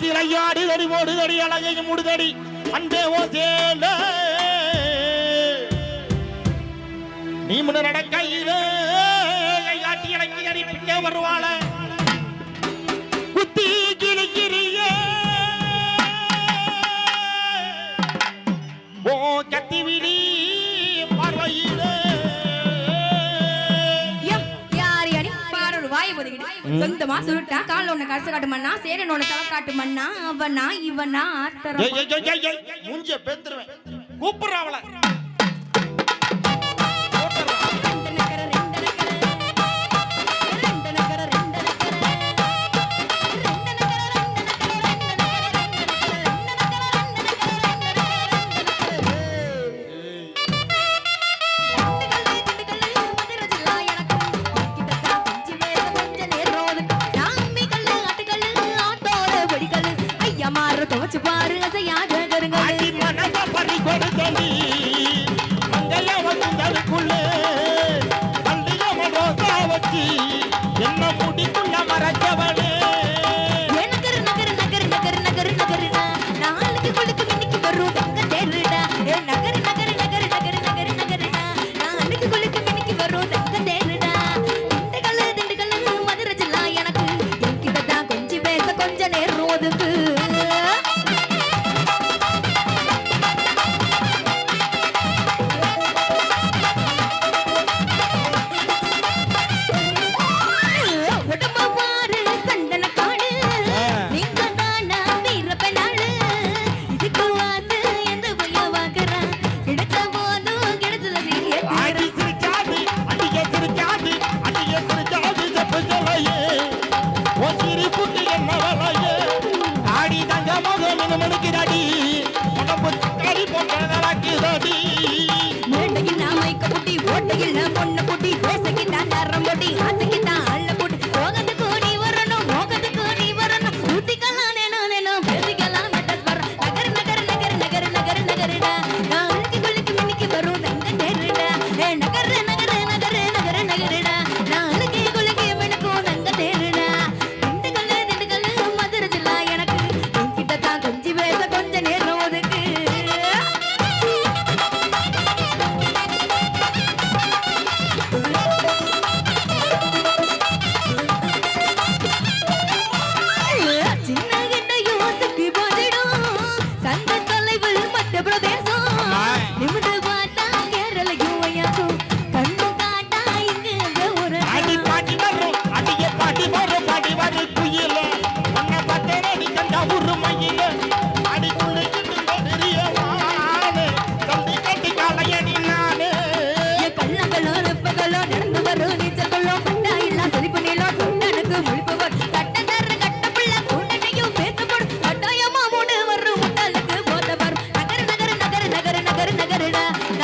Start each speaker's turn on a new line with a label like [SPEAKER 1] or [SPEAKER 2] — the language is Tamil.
[SPEAKER 1] திரையாடி தடி போடு தடி அழகையும் முடுதடி. அன்பே ஓ சேல. நீ முன்ன நடக்கையிலே கையாட்டி இறங்கி பின்னே வருவாளே.
[SPEAKER 2] சொந்தமா சுருட்டா கால்ல ஒண்ணு கடைசி காட்டுமண்ணா சேரன் ஒண்ணு தலை காட்டுமண்ணா அவனா இவனா ஆத்தரம். மூஞ்ச பெந்துருவேன் கூப்பிடுறான் துவச்சு பாரு. இல்ல முன்ன பாருடா.